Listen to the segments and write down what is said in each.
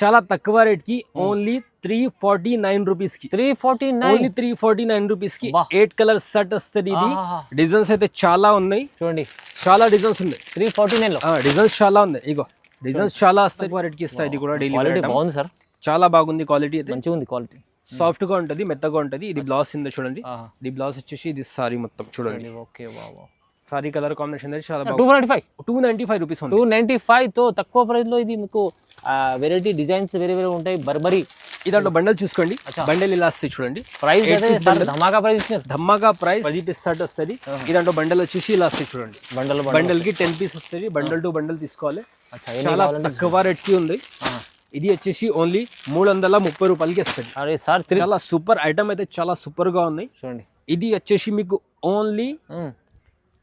చాలా తక్కువ రేట్కి ఓన్లీ త్రీ ఫార్టీ నైన్ రూపీస్కి. Three forty nine only three forty nine రూపీస్కి. ఎయిట్ కలర్ సెట్ వస్తుంది ఇది. డిజైన్స్ అయితే చాలా ఉన్నాయి. చూడండి. చాలా డిజైన్స్ ఉన్నాయి. త్రీ ఫార్టీ నైన్లో డిజైన్స్ చాలా ఉన్నాయి. ఇగో డిజైన్స్ చాలా వస్తాయి రేట్కి ఇస్తాయి ఇది కూడా డైలీ బాగుంది సార్ చాలా బాగుంది క్వాలిటీ అయితే. మంచిగా ఉంది క్వాలిటీ సాఫ్ట్గా ఉంటది మెత్తగా ఉంటది. ఇది బ్లౌజ్ ఉంది చూడండి. ఇది బ్లౌజ్ వచ్చేసి ఇది సారీ మొత్తం చూడండి. ఓకే బాబా సారీ కలర్ కాంబినేషన్ చాలా టూ బాగుంది ninety five two ninety five rupees ఉంది టూ నైంటీ ఫైవ్తో తక్కువ ప్రైస్లో ఇది మీకు వెరైటీ డిజైన్స్ వేరే వేరే ఉంటాయి బర్బరీ ఇది దాంట్లో బండల్ చూసుకోండి బండల్ ఇలా వస్తాయి చూడండి ప్రైస్. ధమాకా ప్రైస్ ధమ్మాగా ప్రైస్ పది పీస్ షర్ట్ వస్తుంది ఇది దాంట్లో బండల్ వచ్చేసి ఇలా వస్తాయి చూడండి బండల్ బండల్కి టెన్ పీస్ వస్తుంది బండల్ టు బండల్ తీసుకోవాలి చాలా తక్కువ రేట్కి ఉంది ఇది వచ్చేసి ఓన్లీ మూడు వందల ముప్పై రూపాయలకి వస్తుంది అరే సార్ చాలా సూపర్ ఐటమ్ అయితే చాలా సూపర్గా ఉన్నాయి చూడండి ఇది వచ్చేసి మీకు ఓన్లీ.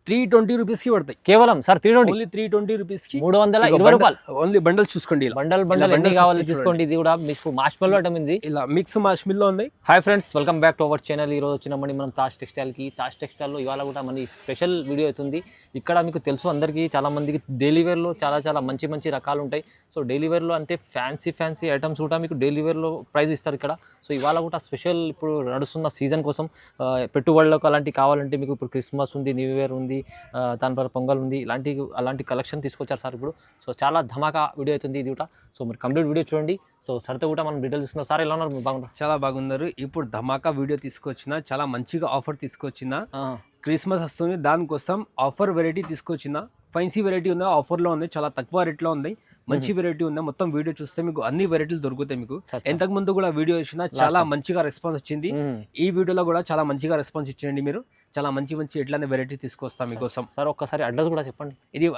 త్రీ ట్వంటీ రూపీస్కి పడతాయి. కేవలం sir three twenty three twenty రూపీస్కి మూడు వందల ఇరవై రూపాయలు. ఓన్లీ బండల్ చూసుకోండి బండల్ బండల్ ఎన్ని కావాలి తీసుకోండి ఇది కూడా మీకు మార్ష్మెల్లో ఐటమ్ ఇది ఇలా మిక్స్ మాష్ మిల్లో ఉన్నాయి. Hi friends welcome back to our channel ఈ రోజు వచ్చినామని మనం తాజ్ టెక్స్టైల్కి తాజ్ టెక్స్టైల్లో ఇవాళ కూడా మన స్పెషల్ వీడియో అవుతుంది. ఇక్కడ మీకు తెలుసు అందరికీ చాలా మందికి డైలీ వేర్లో చాలా చాలా మంచి మంచి రకాలు ఉంటాయి. సో డైలీ వేర్లో అంటే ఫ్యాన్సీ ఫ్యాన్సీ ఐటమ్స్ కూడా మీకు డైలీ వేర్లో ప్రైస్ ఇస్తారు ఇక్కడ. సో ఇవాళ కూడా స్పెషల్ ఇప్పుడు నడుస్తున్న సీజన్ కోసం పెట్టుబడులకు అలాంటివి కావాలంటే మీకు ఇప్పుడు క్రిస్మస్ ఉంది న్యూ ఇయర్ ఉంది ఆ, దాని తర్వాత పొంగల్ ఉంది ఇలాంటి అలాంటి కలెక్షన్ తీసుకొచ్చారు సార్ ఇప్పుడు. సో చాలా ధమాకా వీడియో అవుతుంది ఇది కూడా. సో మీరు కంప్లీట్ వీడియో చూడండి. సో సరితో కూడా మనం డీటెయిల్ చూస్తున్నాం సార్ ఎలా ఉన్నారు? బాగుంటారు చాలా బాగున్నారు. ఇప్పుడు ధమాకా వీడియో తీసుకొచ్చిన చాలా మంచిగా ఆఫర్ తీసుకొచ్చిన క్రిస్మస్ వస్తుంది. దానికోసం ఆఫర్ వెరైటీ తీసుకొచ్చిన ఫైన్సీ వెరైటీ ఉంది ఆఫర్లో ఉంది చాలా తక్కువ రేట్లో ఉంది మంచి వెరైటీ ఉంది మొత్తం వీడియో చూస్తే మీకు అన్ని వెరైటీలు దొరుకుతాయి మీకు. ఎంతకు ముందు కూడా వీడియో ఇచ్చిన చాలా మంచిగా రెస్పాన్స్ వచ్చింది. ఈ వీడియోలో కూడా చాలా మంచిగా రెస్పాన్స్ ఇచ్చేయండి మీరు. చాలా మంచి మంచి ఎట్లానే వెరైటీ తీసుకొస్తాం మీకోసం. సార్ ఒక్కసారి అడ్రస్ కూడా చెప్పండి. ఇది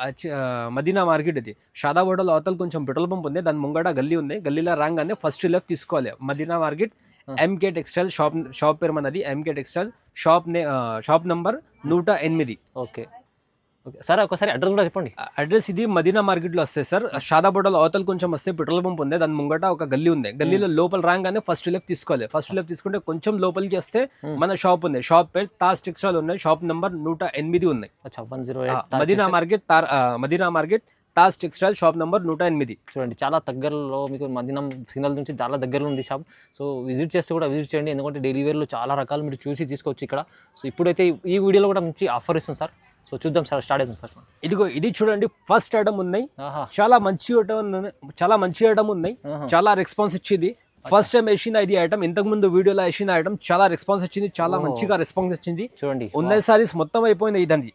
మదీనా మార్కెట్ ఇది. షాదా హోటల్ అవతల కొంచెం పెట్రోల్ పంప్ ఉంది. దాని ముంగడ గల్లీ ఉంది. గల్లీలో రాగానే ఫస్ట్ లెఫ్ట్ తీసుకోవాలి. Madina market M K textile shop shop పేరు మనది. ఎంకే టెక్స్టైల్ షాప్ నే షాప్ నంబర్ నూట ఎనిమిది. ఓకే. ఓకే. సార్ ఒకసారి అడ్రస్ కూడా చెప్పండి. అడ్రస్ ఇది మదీనా మార్కెట్లో వస్తాయి సార్. షాదా హోటల్ అవతల కొంచెం వస్తే పెట్రోల్ పంప్ ఉంది దాని ముంగట ఒక గల్లీ ఉంది. గల్లీలో లోపల రాగానే ఫస్ట్ లెఫ్ట్ తీసుకోవాలి. ఫస్ట్ లెఫ్ట్ తీసుకుంటే కొంచెం లోపలికి వస్తే మన షాప్ ఉంది. షాప్ పేరు తాజ్ టెక్స్టైల్ ఉన్నాయి. షాప్ నంబర్ నూట ఎనిమిది ఉన్నాయి వన్ జీరో మదీనా మార్కెట్ తార్ Madina market Taj textile shop number నూట ఎనిమిది. చూడండి చాలా దగ్గరలో మీకు మధ్యాహ్నం సిగ్నల్ నుంచి చాలా దగ్గరలో ఉంది షాప్. సో విజిట్ చేస్తే కూడా విజిట్ చేయండి. ఎందుకంటే డైలీ వేర్లో చాలా రకాలు మీరు చూసి తీసుకోవచ్చు ఇక్కడ. సో ఇప్పుడైతే ఈ వీడియోలో కూడా మంచి ఆఫర్ ఇస్తుంది సార్. సో చూద్దాం సార్ స్టార్ట్ అవుతుంది ఫస్ట్ ఇదిగో ఇది చూడండి ఫస్ట్ ఐటమ్ ఉన్నాయి. చాలా మంచి ఉన్నాయి. చాలా మంచి ఐటమ్ ఉన్నాయి. చాలా రెస్పాన్స్ ఇచ్చింది. ఫస్ట్ టైం వేసిన ఇది ఐటమ్ ఇంతకు ముందు వీడియోలో వేసిన ఐటమ్ చాలా రెస్పాన్స్ వచ్చింది చాలా మంచిగా రెస్పాన్స్ వచ్చింది చూడండి. ఉన్న సారీస్ మొత్తం అయిపోయింది ఇదండి.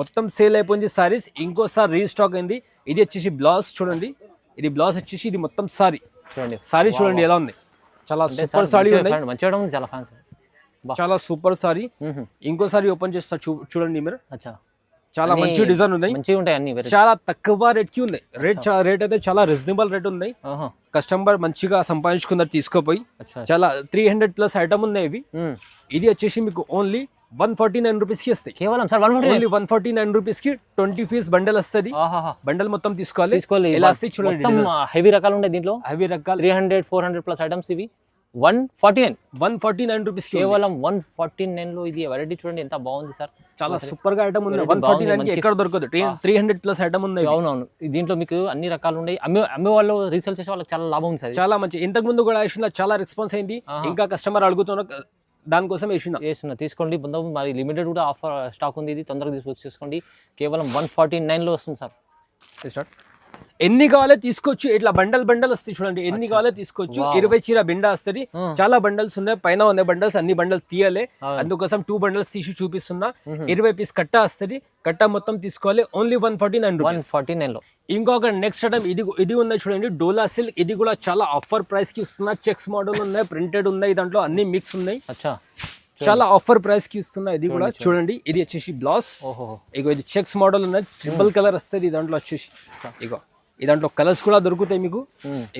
మొత్తం సేల్ అయిపోయింది సారీస్ ఇంకోసారి రీస్టాక్ అయింది. ఇది వచ్చేసి బ్లౌజ్ చూడండి. ఇది బ్లౌజ్ వచ్చేసి ఇది మొత్తం సారీ చూడండి. సారీ చూడండి ఎలా ఉంది. చాలా సూపర్ సార్ సారీ మంచిగా ఉన్నాయి. ఉంది చాలా ఫ్యాన్స్ చాలా సూపర్ సారీ. ఇంకోసారి ఓపెన్ చేస్తా చూడండి మీరు. చాలా మంచి డిజైన్ ఉన్నాయి. ఉంటాయి అన్ని చాలా తక్కువ రేట్కి ఉన్నాయి. రేట్ రేట్ అయితే చాలా రీజనబుల్ రేట్ ఉన్నాయి. కస్టమర్ మంచిగా సంపాదించుకున్నారు తీసుకోపోయి చాలా త్రీ హండ్రెడ్ ప్లస్ ఐటమ్ ఉన్నాయి ఇవి. ఇది వచ్చేసి మీకు ఓన్లీ వన్ ఫార్టీ నైన్ రూపీస్కి వస్తాయి. కేవలం sir only one forty nine రూపీస్కి ట్వంటీ పీస్ బండల్ వస్తుంది. బండల్ మొత్తం తీసుకోవాలి. తీసుకోవాలి. ఎలా వస్తాయి చూడండి హెవీ రకాలు ఉంటాయి దీంట్లో. అవి రకాలు. Three hundred four hundred plus items ఇవి. One forty nine. One forty nine rupees ఉంది. కేవలం వన్ ఫార్టీ నైన్లో ఇది వెరైటీ చూడండి ఎంత బాగుంది సార్. చాలా సూపర్గా ఐటమ్ ఉంది. వన్ ఫార్టీ నైన్ ఎక్కడ దొరకదు. త్రీ హండ్రెడ్ ప్లస్ ఐటమ్ ఉన్నాయి అవునవును. దీంట్లో మీకు అన్ని రకాలు ఉన్నాయి. అమ్మే అమ్మే వాళ్ళు రీసేల్ చేసే వాళ్ళకి చాలా లాభం ఉంది సార్. చాలా మంచి. ఇంతకు ముందు కూడా వేసిన చాలా రెస్పాన్స్ అయింది. ఇంకా కస్టమర్ అడుగుతున్న దానికోసం వేసిన వేస్తున్నా తీసుకోండి. ముందు మరి లిమిటెడ్ కూడా ఆఫర్ స్టాక్ ఉంది ఇది. తొందరగా తీసుకొచ్చి చేసుకోండి కేవలం వన్ ఫార్టీ లో వస్తుంది సార్. స్టార్ట్ ఎన్ని కావాలో తీసుకోవచ్చు. ఇట్లా బండల్ బండల్ వస్తాయి చూడండి. ఎన్ని కావాలో తీసుకోవచ్చు. ఇరవై చీర బిండ వస్తుంది. చాలా బండల్స్ ఉన్నాయి. పైన ఉన్నాయి బండల్స్ అన్ని బండల్ తీయాలి. అందుకోసం టూ బండల్స్ తీసి చూపిస్తున్నా. ఇరవై పీస్ కట్ట వస్తుంది. కట్ట మొత్తం తీసుకోవాలి. Only one forty nine one forty లో. ఇంకొక నెక్స్ట్ ఐటమ్ ఇది ఇది ఉన్నాయి చూడండి. డోలా సిల్క్ ఇది కూడా చాలా ఆఫర్ ప్రైస్కి ఇస్తున్నా. చెక్స్ మోడల్ ఉన్నాయి ప్రింటెడ్ ఉన్నాయి దాంట్లో అన్ని మిక్స్ ఉన్నాయి. చాలా ఆఫర్ ప్రైస్కి ఇస్తున్నా. ఇది కూడా చూడండి ఇది వచ్చేసి బ్లౌజ్ ఇగో ఇది చెక్స్ మోడల్ ఉన్నది. ట్రిపుల్ కలర్ వస్తుంది. దాంట్లో వచ్చేసి. ఇగో. దాంట్లో కలర్స్ కూడా దొరుకుతాయి మీకు.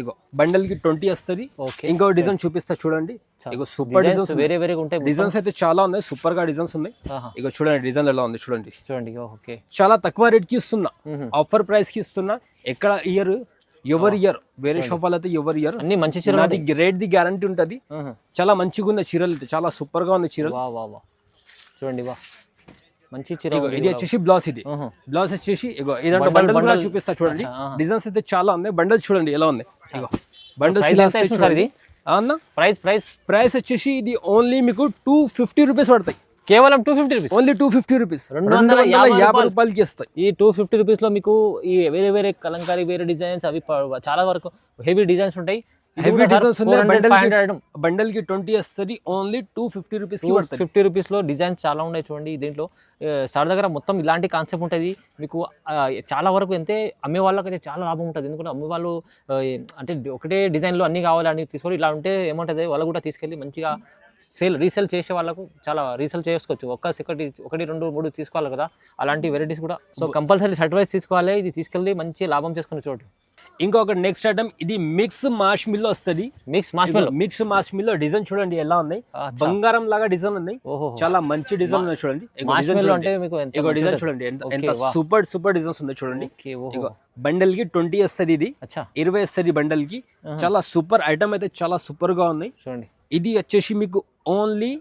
ఇగో బండల్కి ట్వంటీ వస్తుంది. ఓకే. ఇంకో డిజైన్ చూపిస్తా చూడండి. ఇగో సూపర్ డిజైన్స్ వేరే వేరే ఉంటాయి డిజైన్స్ అయితే చాలా ఉన్నాయి. సూపర్గా డిజైన్స్ ఉన్నాయి. ఇగో చూడండి డిజైన్ ఎలా ఉంది చూడండి. చూడండి ఓకే. చాలా తక్కువ రేట్కి ఇస్తున్నా. ఆఫర్ ప్రైస్కి ఇస్తున్నా. ఎక్కడ ఇయర్? ఎవరి ఇయర్? వేరే షాప్ వాళ్ళైతే ఎవరి ఇయర్? అన్ని మంచి చీరలు నాది రేట్ ది గ్యారంటీ ఉంటది. చాలా మంచిగా ఉన్న చీరలు అయితే చాలా సూపర్గా ఉన్న చీరలు. చూడండి వా. మంచి ఇది వచ్చేసి బ్లౌజ్ ఇది. బ్లౌజ్ వచ్చేసి ఇగో ఇదంటే బండల్ కూడా. చూపిస్తా చూడండి. డిజైన్స్ అయితే చాలా ఉన్నాయి. బండల్ చూడండి ఎలా ఉంది ఇగో బండిల్స్ ప్రైస్ ఇది? అన్న? ప్రైస్ ప్రైస్ ప్రైస్ వచ్చేసి ఇది ఓన్లీ మీకు టూ ఫిఫ్టీ రూపీస్ పడతాయి. కేవలం two fifty rupees only two fifty rupees రెండు వందల యాభై యాభై రూపాయలు. రూపాయలకి ఇస్తాయి. ఈ టూ ఫిఫ్టీ రూపీస్లో మీకు ఈ వేరే వేరే కలంకారీ వేరే డిజైన్స్ అవి చాలా వరకు హెవీ డిజైన్స్ ఉంటాయి. హెవీ డిజైన్స్ ఉన్నాయి బండల్కి ట్వంటీ వస్తుంది only two fifty rupees fifty రూపీస్లో డిజైన్స్ చాలా ఉన్నాయి చూడండి. దీంట్లో సార్ దగ్గర మొత్తం ఇలాంటి కాన్సెప్ట్ ఉంటుంది. మీకు చాలా వరకు ఎంతే అమ్మే వాళ్ళకైతే చాలా లాభం ఉంటుంది. ఎందుకంటే అమ్మే వాళ్ళు అంటే ఒకటే డిజైన్లో అన్నీ కావాలని తీసుకొని ఇలా ఉంటే ఏముంటుంది? వాళ్ళు కూడా తీసుకెళ్ళి మంచిగా సేల్ రీసేల్ చేసే వాళ్ళకు చాలా రీసేల్ చేసుకోవచ్చు. ఒక్క ఒకటి ఒకటి రెండు మూడు తీసుకోవాలి కదా. అలాంటి వెరైటీస్ కూడా. సో కంపల్సరీ షర్ట్ వైస్ తీసుకోవాలి. ఇది తీసుకెళ్ళి మంచి లాభం చేసుకునే చోటు. ఇంకొక నెక్స్ట్ ఐటమ్ ఇది మిక్స్ మాష్ మిల్ వస్తుంది. Mix marshmallow mix marshmallow design చూడండి ఎలా ఉన్నాయి? బంగారం లాగా డిజైన్ ఉన్నాయి చాలా మంచి డిజైన్ ఉన్నాయి చూడండి. డిజైన్ చూడండి. ఎంత. సూపర్ సూపర్ డిజైన్స్ ఉన్నాయి చూడండి. బండల్కి ట్వంటీ వస్తుంది ఇది. ఇరవై వస్తుంది బండల్కి చాలా సూపర్ ఐటమ్ అయితే చాలా సూపర్గా ఉన్నాయి. చూడండి. ఇది వచ్చేసి మీకు ఓన్లీ.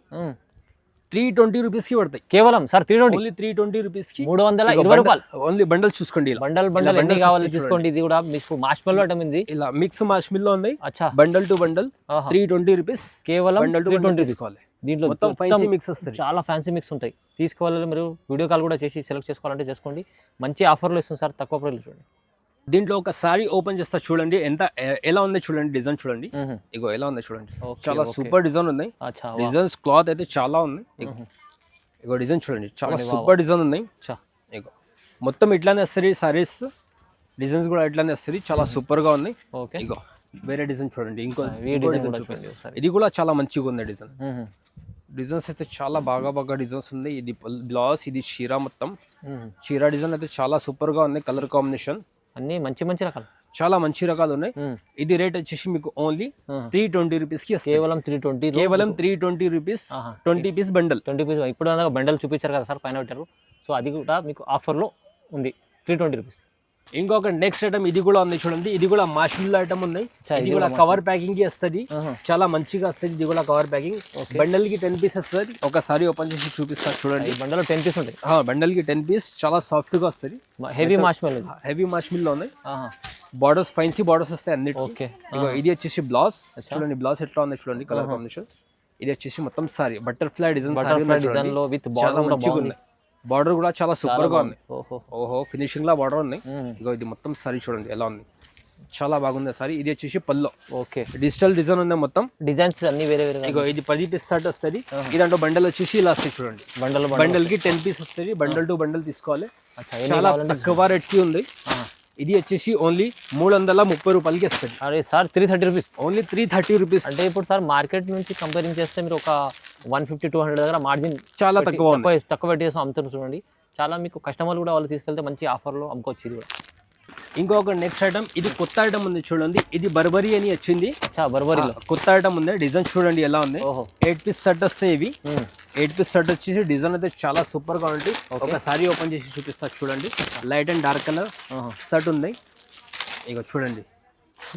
త్రీ ట్వంటీ రూపీస్కి పడతాయి. కేవలం sir three twenty. Only three twenty రూపీస్కి మూడు వందల ఇరవై రూపాయలు. ఓన్లీ బండల్ చూసుకోండి బండల్ బండల్ ఎన్ని కావాలి వస్తాయి తీసుకోండి ఇది కూడా మీకు మాష్మెల్లో ఐటమ్ ఇది ఇలా మిక్స్ మాష్ మిల్లో ఉన్నాయి అచ్చా. Bundle to bundle. Three twenty rupees. కేవలం బండల్ టు ట్వంటీ తీసుకోవాలి. దీంట్లో మొత్తం ఫైన్సీ మిక్స్ వస్తుంది. చాలా ఫ్యాన్సీ మిక్స్ ఉంటాయి. తీసుకోవాలి మీరు వీడియో కాల్ కూడా చేసి సెలెక్ట్ చేసుకోవాలంటే చేసుకోండి. మంచి ఆఫర్లు ఇస్తుంది సార్. తక్కువ ప్రైస్లో చూడండి. దీంట్లో ఒక సారీ ఓపెన్ చేస్తా చూడండి. ఎంత ఎలా ఉంది చూడండి డిజైన్ చూడండి. ఇగో ఎలా ఉంది చూడండి. చాలా. సూపర్ డిజైన్ వా. డిజైన్స్ క్లాత్ అయితే చాలా ఉన్నాయి ఇగో డిజైన్ చూడండి. చాలా సూపర్ డిజైన్ ఉన్నాయి అచ్చా. ఇగో మొత్తం ఇట్లానే వస్తుంది సారీస్ డిజైన్స్ కూడా ఇట్లానే వస్తుంది. చాలా సూపర్గా ఉన్నాయి ఓకే. ఇగో వేరే డిజైన్ చూడండి. ఇంకో డిజైన్ design కూడా చూపిస్తా. చూడండి ఒకసారి. ఇది కూడా చాలా మంచిగా ఉంది డిజైన్. డిజైన్స్ అయితే చాలా బాగా బాగా డిజైన్స్ ఉంది. ఇది బ్లౌజ్ ఇది చీర మొత్తం. చీర డిజైన్ అయితే చాలా సూపర్గా ఉంది. Colour combination. అన్నీ మంచి మంచి రకాలు. చాలా మంచి రకాలు ఉన్నాయి. ఇది రేట్ వచ్చేసి మీకు ఓన్లీ. త్రీ ట్వంటీ రూపీస్కి కేవలం త్రీ ట్వంటీ కేవలం three twenty rupees. Twenty piece bundle twenty piece ఇప్పుడు బండల్ చూపించారు కదా సార్ పైన పెట్టారు. సో అది కూడా మీకు ఆఫర్లో ఉంది. త్రీ ట్వంటీ రూపీస్ ఇంకొక నెక్స్ట్ ఐటమ్ ఇది కూడా ఉంది చూడండి. ఇది కూడా మాషిల్ ఐటమ్ ఉంది ఇది కూడా కవర్ ప్యాకింగ్కి వస్తుంది. చాలా మంచిగా వస్తుంది. ఇది కూడా కవర్ ప్యాకింగ్ బండల్కి టెన్ పీస్ వస్తుంది. ఒకసారి ఓపెన్ చేసి చూపిస్తా చూడండి. బండలో టెన్ పీస్ ఉంటాయి. బండల్కి టెన్ పీస్ చాలా సాఫ్ట్గా వస్తుంది హెవీ మాష్మెల్ హెవీ మాషిల్లో ఉన్నాయి. బార్డర్స్ ఫైన్సీ బార్డర్స్ వస్తాయి అన్నిటికీ. ఓకే. ఇది వచ్చేసి బ్లౌజ్ చూడండి బ్లౌజ్ ఎట్లా ఉంది చూడండి కలర్ కాంబినేషన్ ఇది వచ్చేసి మొత్తం సారీ బటర్ఫ్లై డిజైన్ డిజైన్లో విత్ బార్డర్ మంచిగా ఉన్నాయి బార్డర్ కూడా చాలా సూపర్గా ఉంది. ఓహో. ఓహో ఫినిషింగ్ లా బార్డర్ మ్మ్. ఇగో ఇది మొత్తం సారీ చూడండి ఎలా ఉంది. చాలా బాగుంది సారీ ఇది వచ్చేసి పల్లో. ఓకే. డిజిటల్ డిజైన్ ఉంది మొత్తం? డిజైన్స్ అన్ని వేరే వేరే ఇగో ఇది పది పీస్ షర్ట్ వస్తుంది. ఇదంటే బండల్ వచ్చేసి ఇలా వస్తుంది చూడండి బండల్ బండల్కి టెన్ పీస్ వస్తుంది. బండల్ టు బండల్ తీసుకోవాలి. చాలా తక్కువ రేట్కి ఉంది. ఇది వచ్చేసి ఓన్లీ మూడు వందల ముప్పై రూపాయలకి వస్తుంది. అరే sir three thirty rupees only three thirty rupees అంటే ఇప్పుడు సార్ మార్కెట్ నుంచి కంపేరింగ్ చేస్తే మీరు ఒక వన్ ఫిఫ్టీ టూ హండ్రెడ్ దగ్గర మార్జిన్ చాలా తక్కువ ఉంది తక్కువ పెట్టేసి అమ్ముతారు చూడండి. చాలా మీకు కస్టమర్లు కూడా వాళ్ళు తీసుకెళ్తే మంచి ఆఫర్లో అమ్ముకోవచ్చు ఇది కూడా. ఇంకొక నెక్స్ట్ ఐటమ్ ఇది కొత్త ఐటమ్ ఉంది చూడండి. ఇది బర్బరీ అని వచ్చింది. బర్బరీలో. కొత్త ఐటమ్ ఉంది. డిజైన్ చూడండి ఎలా ఉంది. ఓహో. ఎయిట్ పీస్ షర్ట్ వస్తాయి ఇవి. ఎయిట్ పీస్ షర్ట్ వచ్చేసి డిజైన్ అయితే చాలా సూపర్గా ఉంటుంది ఒకసారి ఓపెన్ చేసి చూపిస్తా చూడండి. Light and dark colour. Shirt ఉంది. ఇక చూడండి.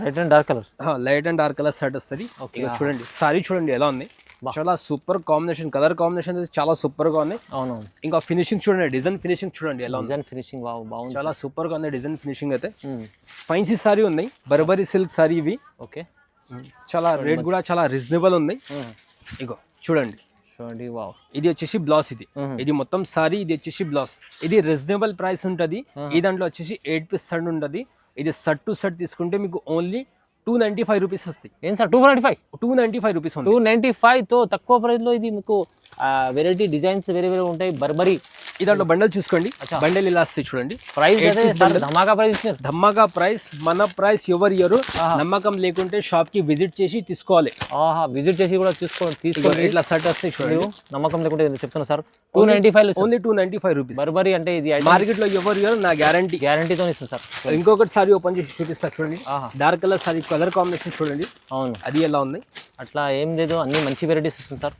Light and dark colour light and dark colour shirt వస్తుంది. ఇక చూడండి సారీ చూడండి ఎలా ఉంది. చాలా సూపర్ కాంబినేషన్ కలర్ కాంబినేషన్ అయితే చాలా సూపర్గా ఉంది. అవునవును. ఇంకా ఫినిషింగ్ చూడండి డిజైన్ ఫినిషింగ్ చూడండి ఎలా ఉంది. డిజైన్ ఫినిషింగ్ బాగు బాగుంది. చాలా సూపర్గా ఉంది డిజైన్ ఫినిషింగ్ అయితే. ఫైన్సీ సారీ ఉన్నాయి బర్బరీ సిల్క్ సారీ ఇవి. ఓకే చాలా రేట్ కూడా చాలా రీజనబుల్ ఉంది. మ్మ్. ఇగో చూడండి. చూడండి వావ్. ఇది వచ్చేసి బ్లౌజ్ ఇది. ఇది మొత్తం సారీ ఇది వచ్చేసి బ్లౌజ్. ఇది రీజనబుల్ ప్రైస్ ఉంటుంది. ఈ దాంట్లో వచ్చేసి ఎయిట్ పీస్ షర్ట్ ఉంటుంది. ఇది షర్ట్ టు షర్ట్ తీసుకుంటే మీకు only two ninety five rupees వస్తాయి. ఏం sir two ninety five two ninety five rupees two ninety ఫైవ్తో తక్కువ ప్రైస్లో ఇది మీకు వెరైటీ డిజైన్స్ వేరే వేరే ఉంటాయి. బర్బరీ ఈ దాంట్లో బండల్ చూసుకోండి. బండల్ ఇలా వస్తాయి చూడండి ప్రైస్. ధమాకా ప్రైస్ ధమ్మాగా ప్రైస్ మన ప్రైస్ ఎవరు ఇయ్యరు? నమ్మకం లేకుంటే షాప్కి విజిట్ చేసి తీసుకోవాలి. ఆహా విజిట్ చేసి కూడా చూసుకో ఇగో తీసుకోండి. ఇట్లా షర్ట్ వస్తాయి చూడండి. నమ్మకం లేకుంటే చెప్తున్నా sir? Two ninety five only two ninety five rupees Burberry అంటే ఇది మార్కెట్లో ఎవరు ఇయ్యరు నా గ్యారంటీ గ్యారంటీతో ఇస్తుంది సార్. ఇంకొకటి సారీ ఓపెన్ చేసి చూపిస్తా చూడండి. Dark colour sari colour combination చూడండి. అవును. అది ఎలా ఉంది? అట్లా ఏం లేదు అన్ని మంచి వెరైటీస్ ఇస్తుంది సార్.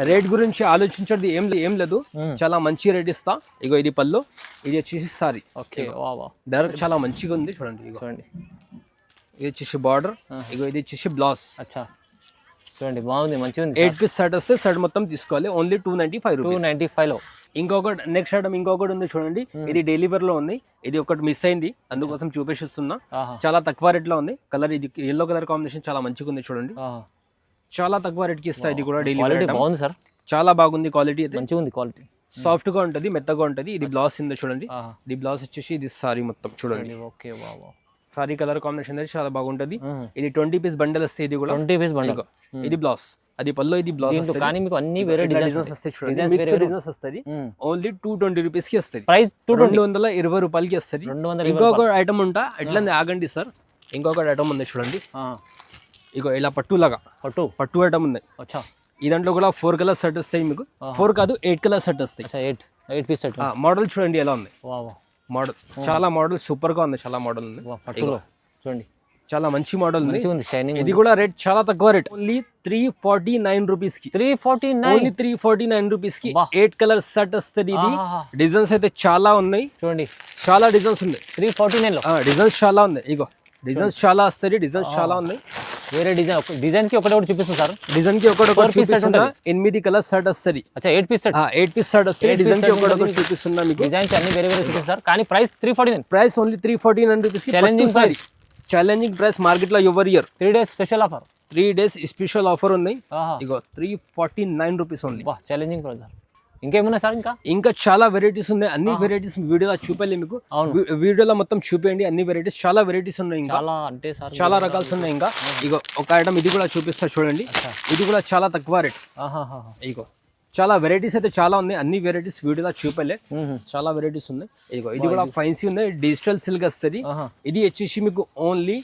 రేట్ గురించి ఆలోచించేది ఏం లే- ఏం లేదు. చాలా మంచి రేట్ ఇస్తా. ఇగో ఇది పళ్ళు ఇది వచ్చేసి సారీ. ఓకే డైరెక్ట్ చాలా మంచిగా ఉంది. చూడండి చూడండి. ఇది వచ్చేసి బార్డర్ ఇగో ఇది వచ్చేసి బ్లౌజ్. అచ్చా. చూడండి బాగుంది మంచిగా ఉంది ఎయిట్ పీస్ షర్ట్ వస్తే షర్ట్ మొత్తం తీసుకోవాలి. Only two ninety five two rupees ninety ఫైవ్లో ఇంకొకటి నెక్స్ట్ ఐటమ్ ఇంకొకటి ఉంది చూడండి. ఇది డెలివర్లో ఉంది. ఇది ఒకటి మిస్ అయింది. అందుకోసం చూపిస్తున్నా ఆహా. చాలా తక్కువ రేట్లో ఉంది. కలర్ ఇది ఎల్లో కలర్ కాంబినేషన్ చాలా మంచిగా ఉంది చూడండి. చాలా తక్కువ రేట్కి ఇస్తా ఇది కూడా డెలివరీ క్వాలిటీ బాగుంది సార్ చాలా బాగుంది క్వాలిటీ అయితే. మంచిగా ఉంది క్వాలిటీ సాఫ్ట్గా ఉంటది మెత్తగా ఉంటది. ఇది బ్లౌజ్ ఉంది చూడండి. ఇది బ్లౌజ్ వచ్చేసి ఇది సారీ మొత్తం చూడండి. ఓకే బాబా సారీ కలర్ కాంబినేషన్ అయితే చాలా బాగుంటది. ఇది ట్వంటీ పీస్ బండల్ వస్తాయి ఇది కూడా ట్వంటీ పీస్ బండి ఇదిగో, ఇది బ్లౌజ్ అది పళ్ళు ఇది బ్లౌజ్ కానీ మీకు అన్ని వేరే డిజైన్స్ వస్తాయి. చూడండి డిజైన్స్ వస్తుంది. ఓన్లీ టూ ట్వంటీ రూపీస్కి వస్తుంది. ప్రైస్ టూ రెండు వందల ఇరవై రూపాయలకి వస్తుంది. ఇంకొక ఐటమ్ ఉంటా ఎట్లా ఆగండి సార్ ఇంకొక ఐటమ్ ఉంది చూడండి. ఇగో ఇలా పట్టు లాగా. పట్టు? పట్టు ఐటమ్ ఉంది. అచ్చా. ఈ దాంట్లో కూడా ఫోర్ కలర్ సెట్ వస్తాయి మీకు. ఫోర్ కాదు ఎయిట్ కలర్ సెట్ వస్తాయి. Eight eight piece set. Model చూడండి ఎలా ఉంది. మోడల్ చాలా మోడల్ సూపర్గా ఉంది చాలా మోడల్ ఉంది. చూడండి. చాలా మంచి మోడల్ ఉంది. షైనింగ్ ఇది కూడా రేట్ చాలా తక్కువ rate. Only three forty nine రూపీస్కి. Three forty nine only three forty nine రూపీస్కి. ఎయిట్ కలర్ సెట్ వస్తుంది ఇది. డిజైన్స్ అయితే చాలా ఉన్నాయి. చూడండి. చాలా డిజైన్స్ ఉన్నాయి. త్రీ ఫార్టీ నైన్లో డిజైన్స్ చాలా ఉన్నాయి. ఇగో డిజైన్స్ చాలా వస్తాయి డిజైన్స్ చాలా ఉన్నాయి. వేరే డిజైన్ ఒక డిజైన్కి ఒకటి ఒకటి చూపిస్తుంది సార్. డిజైన్కి ఒకటి ఒకటి చూపిస్తున్నా. ఎనిమిది కలర్ సెట్ వస్తుంది అచ్చా eight piece eight piece set వస్తుంది డిజైన్కి ఒకటి ఒకటి. చూపిస్తున్నా మీకు. డిజైన్స్ అన్ని వేరే వేరే చూపిస్తుంది సార్. కానీ price three forty nine price only three forty nine rupees Challenging price. Challenging price మార్కెట్లో ఎవరి year three days special offer three days special offer ఉంది ఇగో three forty nine rupees only challenging price sir. ఇంకేమున్నాయి sir ఇంకా? ఇంకా చాలా varieties ఉన్నాయి. అన్ని varieties వీడియోలో చూపాలి మీకు. వీడియోలో మొత్తం చూపించండి అన్ని వెరైటీస్ చాలా వెరైటీస్ ఉన్నాయి ఇంకా. చాలా అంటే సార్ చాలా రకాల్స్ ఉన్నాయి ఇంకా. ఇగో ఒక ఐటమ్ ఇది కూడా చూపిస్తా చూడండి. ఇది కూడా చాలా తక్కువ రేట్ ఇగో చాలా వెరైటీస్ అయితే చాలా ఉన్నాయి. అన్ని వెరైటీస్ వీడియోలో చూపలే చాలా వెరైటీస్ ఉన్నాయి. ఇదిగో ఇది కూడా ఫైన్సీ ఉన్నాయి. డిజిటల్ సిల్క్ వస్తుంది. ఇది వచ్చేసి మీకు ఓన్లీ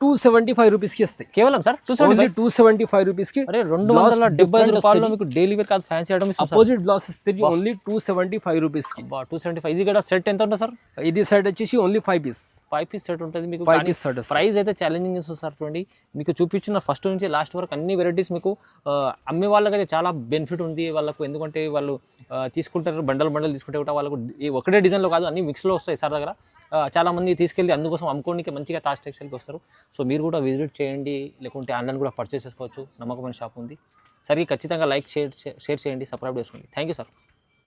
టూ సెవెంటీ ఫైవ్ రూపీస్కి వస్తాయి. కేవలం sir? Two seventy two seventy five రూపీస్కి అరే రెండు వందల డెబ్బై ఐదు రూపాయల్లో మీకు డైలీ వేర్ కాదు ఫ్యాన్సీ ఐటమ్ ఇస్తాం సార్. అపోజిట్ బ్లౌజ్ వస్తుంది ఓన్లీ టూ సెవెంటీ ఫైవ్ రూపీస్కి టూ సెవెంటీ ఫైవ్ ఇది కూడా సెట్ ఎంత ఉంటుంది సార్? ఇది సైడ్ వచ్చేసి only five piece five piece set ఉంటుంది మీకు ఫైవ్ పీస్ సెట్ ప్రైస్ అయితే ఛాలెంజింగ్ ఇస్తుంది సార్ చూడండి. మీకు చూపించిన ఫస్ట్ నుంచి లాస్ట్ వరకు అన్ని వెరైటీస్ మీకు అమ్మే వాళ్ళకైతే చాలా బెనిఫిట్ ఉంది వాళ్ళకు. ఎందుకంటే వాళ్ళు తీసుకుంటారు బండల్ బండల్ తీసుకుంటే కూడా వాళ్ళకు ఈ ఒకటే డిజైన్లో కాదు అన్ని మిక్స్లో వస్తాయి సార్ దగ్గర. ఆ, చాలా మంది తీసుకెళ్ళి అందుకోసం అమ్ముకోనికి మంచిగా తాజ్ టెక్స్టైల్కి వస్తారు. సో మీరు కూడా విజిట్ చేయండి లేకుంటే ఆన్లైన్ కూడా పర్చేస్ చేసుకోవచ్చు. నమ్మకమైన షాప్ ఉంది. సరే ఖచ్చితంగా లైక్ షేర్ షేర్ చేయండి సబ్స్క్రైబ్ చేసుకోండి. Thank you sir